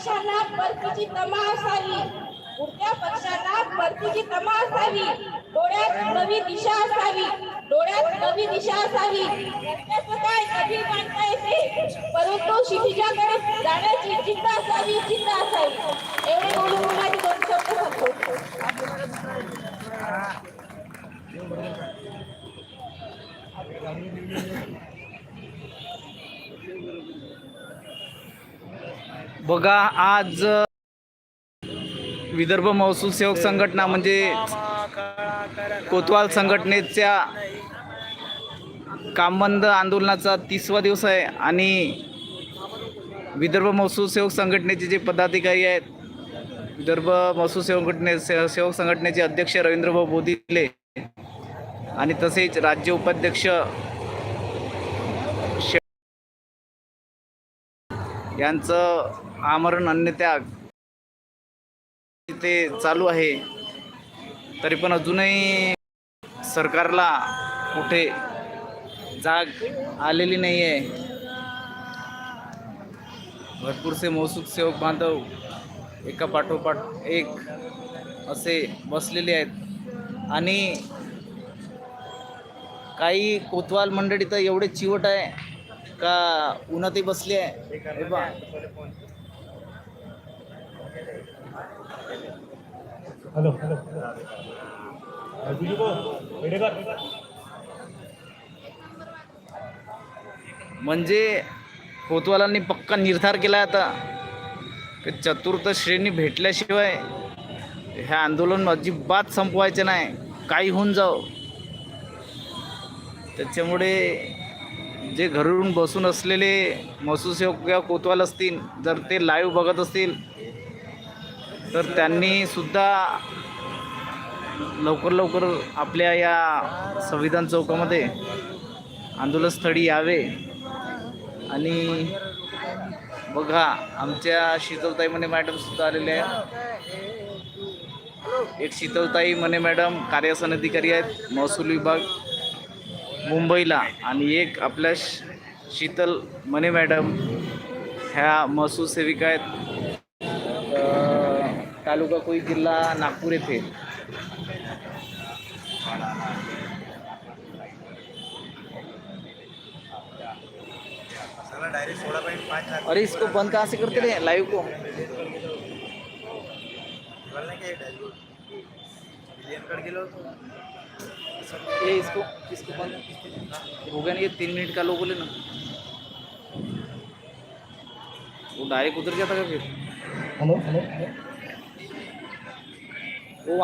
पक्षांना पक्षाला परतीची तमा असावी. पुढच्या पक्षाला परतीची तमा असावी. डोळ्यात नवी दिशा असावी. डोळ्यात नवी दिशा असावी. काय कधी मांडता येते? परंतु क्षितिजाकडे जाण्याची जिद्द असावी जिद्द असावी. एवढे बोलून माझे दोन शब्द सांगतो. बघा आज विदर्भ महसूल सेवक संघटना म्हणजे कोतवाल संघटनेच्या कामबंद आंदोलनाचा तिसवा दिवस आहे आणि विदर्भ महसूल सेवक संघटनेचे जे पदाधिकारी आहेत विदर्भ महसूल सेवक संघटने से- सेवक संघटनेचे अध्यक्ष रवींद्रभाऊ बोधिले आणि तसेच राज्य उपाध्यक्ष यांचं आमरण अन्नत्याग ते चालू आहे. तरी पण अजूनही सरकारला कुठे जाग आलेली नाही आहे भरपूरसे महसूल सेवक बांधव एका पाठोपाठ एक असे बसलेले आहेत. आणि काही कोतवाल मंडळी तर एवढे चिवट आहे. का उन्हातही बसली आहे? हे. हॅलो म्हणजे कोतवालांनी पक्का निर्धार केला आता. की चतुर्थ श्रेणी भेटल्याशिवाय हे आंदोलन अजिबात संपवायचे नाही. काही होऊन जाओ त्याच्यामुळे जे घरून बसून असलेले महसूल सेवक किंवा कोतवाल असतील जर ते लाईव्ह बघत असतील तर त्यांनीसुद्धा लवकर लवकर आपल्या या संविधान चौकामध्ये आंदोलनस्थळी यावे. आणि बघा आमच्या शीतलताई मने मॅडमसुद्धा आलेले आहेत. एक शीतलताई मने मॅडम कार्यसन अधिकारी आहेत महसूल विभाग मुंबईला आणि एक आपल्या शीतल मने मॅडम ह्या महसूल सेविका आहेत तालुका कोई जिल्हा नागपूर येथे. अरे इसको बंद कहाँ से करते रहे लाइव को. ये इसको इसको बंद हो गया ना ये तीन मिनट का लो बोले ना। वो डायरेक्ट उतर गया था क्या फिर? हेलो हेलो वो